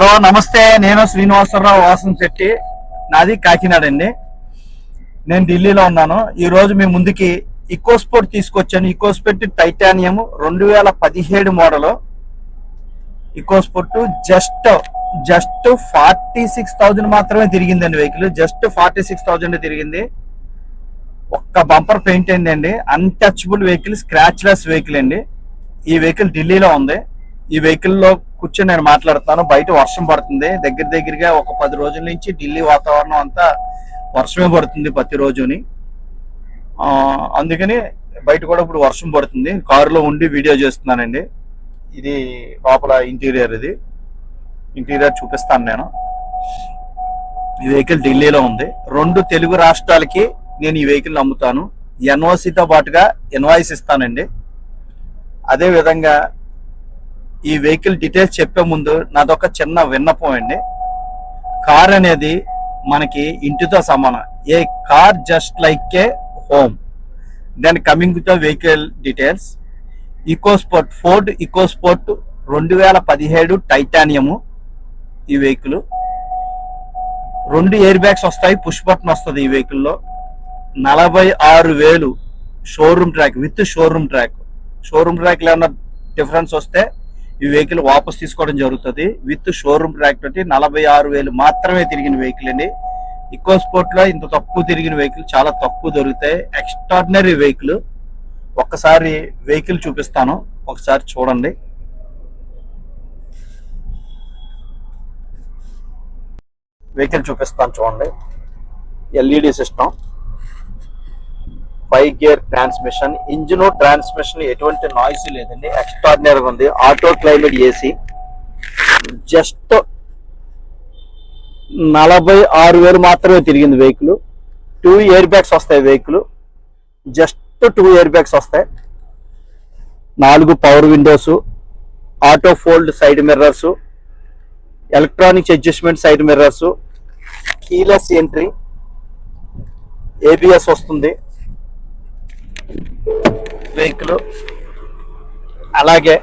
Hello నమస్తే. నేను శ్రీనివాసరావు వాసం శెట్టి. నాది కాకినాడ అండి నేను ఢిల్లీలో ఉన్నాను. ఈరోజు మీ ముందుకి ఇకోస్పోర్ట్ తీసుకొచ్చాను. ఇకోస్పోర్ట్ టైటానియం రెండు వేల పదిహేడు model. EcoSport just just forty six thousand మాత్రమే తిరిగిందండి vehicle. Just forty six thousand తిరిగింది. ఒక్క బంపర్ పెయింట్ అయిందండి. Untouchable vehicle scratchless vehicle అండి. ఈ వెహికల్ ఢిల్లీలో ఉంది. ఈ వెహికల్లో కూర్చొని నేను మాట్లాడుతాను. బయట వర్షం పడుతుంది. దగ్గర దగ్గరగా ఒక పది రోజుల నుంచి ఢిల్లీ వాతావరణం అంతా వర్షమే పడుతుంది ప్రతి రోజుని. అందుకని బయట కూడా ఇప్పుడు వర్షం పడుతుంది. కారులో ఉండి వీడియో చేస్తున్నానండి. ఇది లోపల ఇంటీరియర్ ఇది. ఇంటీరియర్ చూపిస్తాను నేను. ఈ వెహికల్ ఢిల్లీలో ఉంది. రెండు తెలుగు రాష్ట్రాలకి నేను ఈ వెహికల్ అమ్ముతాను ఎన్ఓసితో పాటుగా ఇన్వాయిస్ ఇస్తానండి. అదే విధంగా ఈ వెహికల్ డీటెయిల్స్ చెప్పే ముందు నాదొక చిన్న విన్నపం అండి. కార్ అనేది మనకి ఇంటితో సమానం. A car just like a home. Then coming to the vehicle details. EcoSport Ford EcoSport రెండు వేల పదిహేడు టైటానియము ఈ వెహికల్. రెండు ఎయిర్ బ్యాగ్స్ వస్తాయి పుష్ బటన్ వస్తుంది ఈ వెహికల్లో. నలభై ఆరు వేలు showroom track with showroom track. Showroom track ఏమన్నా డిఫరెన్స్ వస్తే ఈ వెహికల్ వాపస్ తీసుకోవడం జరుగుతుంది. విత్ షోరూమ్ ట్రాక్ తోటి నలభై ఆరు వేలు మాత్రమే తిరిగిన వెహికల్ అండి. ఇకో స్పోర్ట్లో ఇంత తక్కువ తిరిగిన వెహికల్ చాలా తక్కువ దొరుకుతాయి. ఎక్స్ట్రాడినరీ వెహికల్ ఒక్కసారి వెహికల్ చూపిస్తాను. ఒకసారి చూడండి. వెహికల్ చూపిస్తాను చూడండి. LED system. Five gear transmission. Engine transmission ఎటువంటి నాయిస్ లేదండి. ఎక్స్ట్రాడినరీగా ఉంది. ఆటో క్లైమేట్ ఏసీ జస్ట్ నలభై ఆరు వేలు మాత్రమే తిరిగింది వెహికల్ టూ ఇయర్ బ్యాగ్స్ వస్తాయి vehicle just two air bags వస్తాయి. నాలుగు power windows auto fold side mirrors electronics adjustment side mirrors keyless entry ABS వస్తుంది. వెహికల్. అలాగే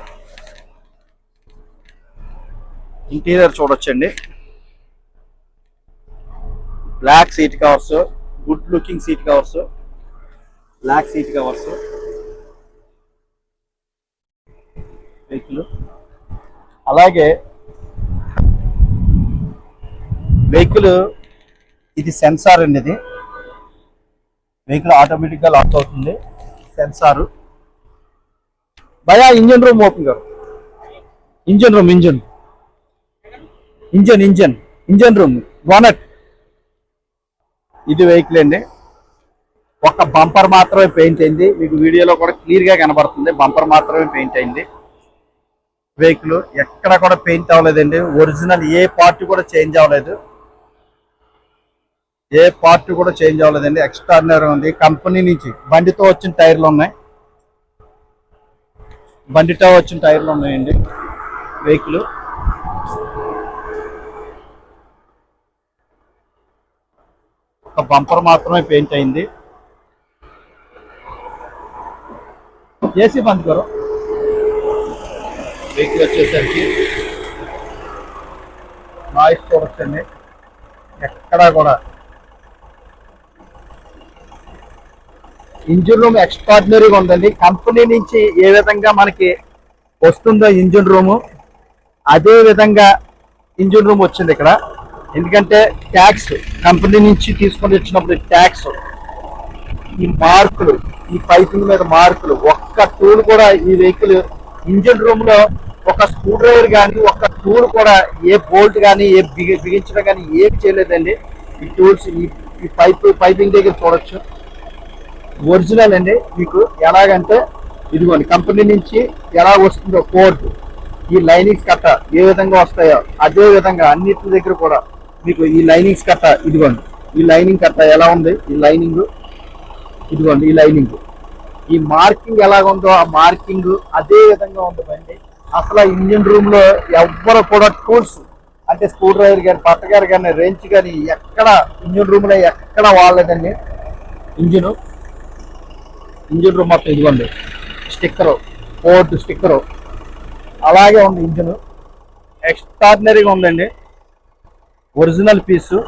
ఇంటీరియర్ చూడొచ్చండి. Black seat covers good looking seat covers black seat covers vehicle అలాగే vehicle ఇది sensor అండి ఇది. Vehicle ఆటోమేటిక్గా లాక్ అవుతుంది. సెన్సార్. భయా ఇంజన్ రూమ్ ఓపెన్ గారు engine room engine. Engine engine. Engine room bonnet ఇది వెహికల్ అండి. ఒక బంపర్ మాత్రమే పెయింట్ అయింది. మీకు వీడియోలో కూడా క్లియర్గా కనబడుతుంది. బంపర్ మాత్రమే పెయింట్ అయింది. వెహికల్ ఎక్కడ కూడా పెయింట్ అవ్వలేదండి. ఒరిజినల్ ఏ పార్ట్ కూడా చేంజ్ అవ్వలేదు. ఏ పార్ట్ కూడా చేంజ్ అవ్వలేదండి. ఎక్స్ట్రాడినరీ ఉంది. కంపెనీ నుంచి బండితో వచ్చిన టైర్లు ఉన్నాయి. బండితో వచ్చిన టైర్లు ఉన్నాయండి. వెహికల్ ఒక బంపర్ మాత్రమే పెయింట్ అయింది. ఏసీ బంద్ కరో వెహికల్ వచ్చేసరికి నాయిస్ చూడొచ్చండి. ఎక్కడా కూడా ఇంజిన్ రూమ్ ఎక్స్ట్రాడినరీగా ఉందండి. కంపెనీ నుంచి ఏ విధంగా మనకి వస్తుందో ఇంజిన్ రూము అదే విధంగా ఇంజిన్ రూమ్ వచ్చింది ఇక్కడ. ఎందుకంటే ట్యాక్స్ కంపెనీ నుంచి తీసుకొని వచ్చినప్పుడు ట్యాక్స్ ఈ మార్కులు ఈ పైపింగ్ మీద మార్కులు ఒక్క టూల్ కూడా ఈ వెహికల్ ఇంజిన్ రూమ్లో ఒక స్క్రూ డ్రైవర్ కానీ ఒక్క టూల్ కూడా ఏ బోల్ట్ కానీ ఏ బిగి బిగించడం కానీ ఏమి చేయలేదండి. ఈ టూల్స్ ఈ ఈ పైప్ పైపింగ్ దగ్గర చూడొచ్చు. ఒరిజినల్ అండి. మీకు ఎలాగంటే ఇదిగోండి కంపెనీ నుంచి ఎలా వస్తుందో కోడ్ ఈ లైనింగ్స్ కట్ట ఏ విధంగా వస్తాయో అదే విధంగా అన్నిటి దగ్గర కూడా మీకు ఈ లైనింగ్స్ కట్ట ఇదిగోండి ఈ లైనింగ్ కట్ట ఎలా ఉంది? ఈ లైనింగ్ ఇదిగోండి ఈ లైనింగ్. ఈ మార్కింగ్ ఎలాగ ఉందో ఆ మార్కింగ్ అదే విధంగా ఉంటుందండి. అసలు ఇంజిన్ రూమ్లో ఎవ్వరు కూడా టూల్స్ అంటే స్క్రూ డ్రైవర్ కానీ పట్టగారు కానీ రేంజ్ కానీ ఎక్కడ ఇంజిన్ రూమ్లో ఎక్కడ వాడలేదండి. ఇంజిన్ ఇంజిన్ రూమ్ మొత్తం ఇదిగోండి. Sticker Ford sticker. అలాగే ఉంది ఇంజిన్. ఎక్స్ట్రాడినరీగా ఉందండి. Original piece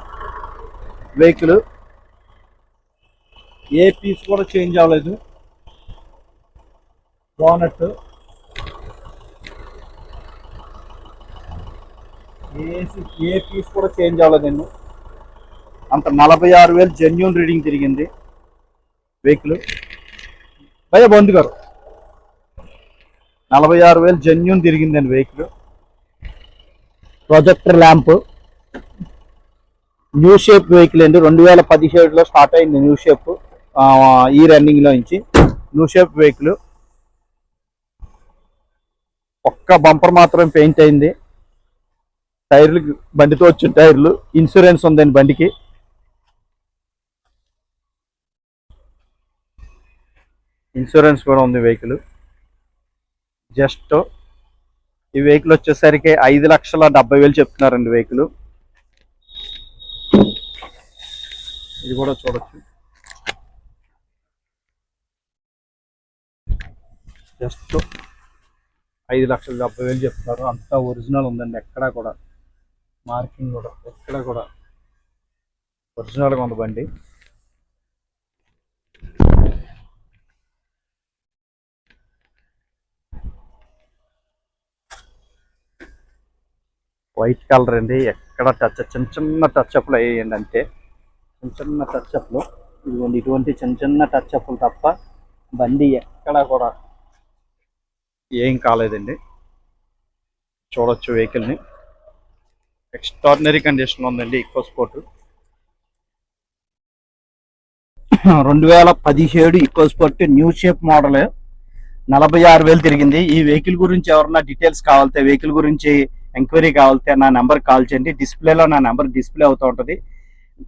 vehicle. ఏ పీస్ కూడా చేంజ్ అవ్వలేదు. బోనట్ ఏసీ ఏ పీస్ కూడా చేంజ్ అవ్వలేదండి. అంత నలభై ఆరు వేలు జెన్యున్ రీడింగ్ తిరిగింది. వెహికల్. భయ బంధు గారు. నలభై ఆరు వేలు genuine తిరిగిందండి vehicle. Projector lamp. New shape vehicle అండి. రెండు వేల పదిహేడులో స్టార్ట్ అయింది న్యూ షేప్ ఈ రన్నింగ్లో నుంచి. New shape vehicle. ఒక్క బంపర్ మాత్రం పెయింట్ అయింది. టైర్లు బండితో వచ్చిన టైర్లు. ఇన్సూరెన్స్ ఉందండి బండికి. ఇన్సూరెన్స్ కూడా ఉంది వెహికల్. జస్ట్ ఈ వెహికల్ వచ్చేసరికి ఐదు లక్షల డెబ్బై వేలు చెప్తున్నారండి వెహికల్. ఇది కూడా చూడొచ్చు. జస్ట్ ఐదు లక్షల డెబ్బై వేలు చెప్తున్నారు. అంతా ఒరిజినల్ ఉందండి ఎక్కడా కూడా. మార్కింగ్ కూడా ఎక్కడ కూడా ఒరిజినల్గా ఉంది బండి. వైట్ కలర్ అండి. ఎక్కడ టచ్ చిన్న చిన్న టచ్అప్లు అయ్యాయండి అంతే. చిన్న చిన్న టచ్అప్లు ఇదిగోండి ఇటువంటి చిన్న చిన్న టచ్అప్లు తప్ప బండి ఎక్కడా కూడా ఏం కాలేదండి. చూడొచ్చు వెహికల్ని. ఎక్స్ట్రాడినరీ కండిషన్ ఉందండి ఈకో స్పోర్ట్ రెండు వేల పదిహేడు EcoSport new shape model నలభై ఆరు వేలు తిరిగింది. ఈ వెహికల్ గురించి ఎవరన్నా డీటెయిల్స్ కావాలితే వెహికల్ గురించి ఎంక్వైరీ కావాలితే నా నెంబర్ కాల్ చేయండి. డిస్ప్లేలో నా నెంబర్ డిస్ప్లే అవుతూ ఉంటుంది.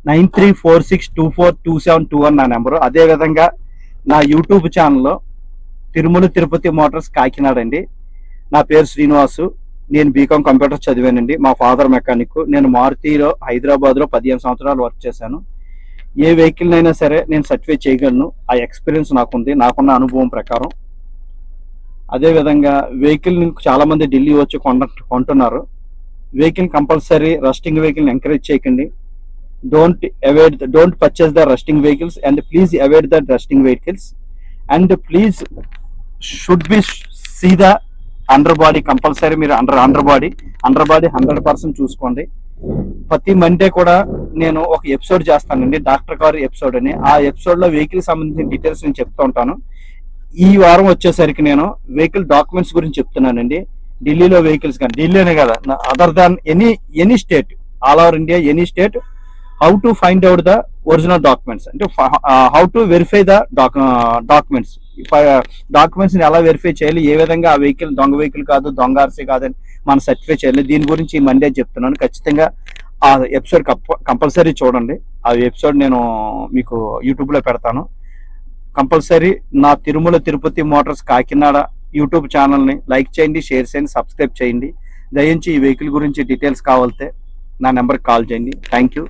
Nine three four six two four two seven two one నా నెంబరు. అదేవిధంగా నా యూట్యూబ్ ఛానల్లో తిరుమల తిరుపతి మోటార్స్ కాకినాడ అండి నా పేరు శ్రీనివాసు. నేను బీకామ్ కంప్యూటర్ చదివానండి. మా ఫాదర్ మెకానిక్. నేను మారుతిలో హైదరాబాద్లో పదిహేను సంవత్సరాలు వర్క్ చేశాను. ఏ వెహికల్నైనా అయినా సరే నేను సర్టిఫై చేయగలను. ఆ ఎక్స్పీరియన్స్ నాకుంది. నాకున్న అనుభవం ప్రకారం. అదేవిధంగా వెహికల్ చాలా మంది ఢిల్లీ వచ్చి కొంట కొంటున్నారు. Vehicle compulsory rusting vehicle encourage చేయకండి. Don't avoid don't purchase the rusting vehicles and please avoid the rusting vehicles and please should be see the under body compulsory మీరు under under body under body hundred percent చూసుకోండి. ప్రతి Monday కూడా నేను ఒక episode చేస్తానండి doctor గారు episode అని. ఆ ఎపిసోడ్లో వెహికల్ సంబంధించిన డీటెయిల్స్ నేను చెప్తూ ఉంటాను. ఈ వారం వచ్చేసరికి నేను వెహికల్ డాక్యుమెంట్స్ గురించి చెప్తున్నానండి. ఢిల్లీలో వెహికల్స్ కానీ ఢిల్లీనే కదా other than any any state all over India any state how to find out the original documents అంటే how to verify the documents డాక్యుమెంట్స్ని ఎలా వెరిఫై చేయాలి ఏ విధంగా ఆ వెహికల్ దొంగ వెహికల్ కాదు దొంగ ఆర్సీ కాదని మనం సర్టిఫై చేయాలి. దీని గురించి ఈ మండే చెప్తున్నాను. ఖచ్చితంగా ఆ ఎపిసోడ్ కంపల్సరీ చూడండి. ఆ ఎపిసోడ్ నేను మీకు యూట్యూబ్లో పెడతాను. కంపల్సరీ నా తిరుమల తిరుపతి మోటార్స్ కాకినాడ యూట్యూబ్ ఛానల్ని లైక్ చేయండి షేర్ చేయండి సబ్స్క్రైబ్ చేయండి. దయించి ఈ వెహికల్ గురించి డీటెయిల్స్ కావాలితే నా నెంబర్కి కాల్ చేయండి. Thank you.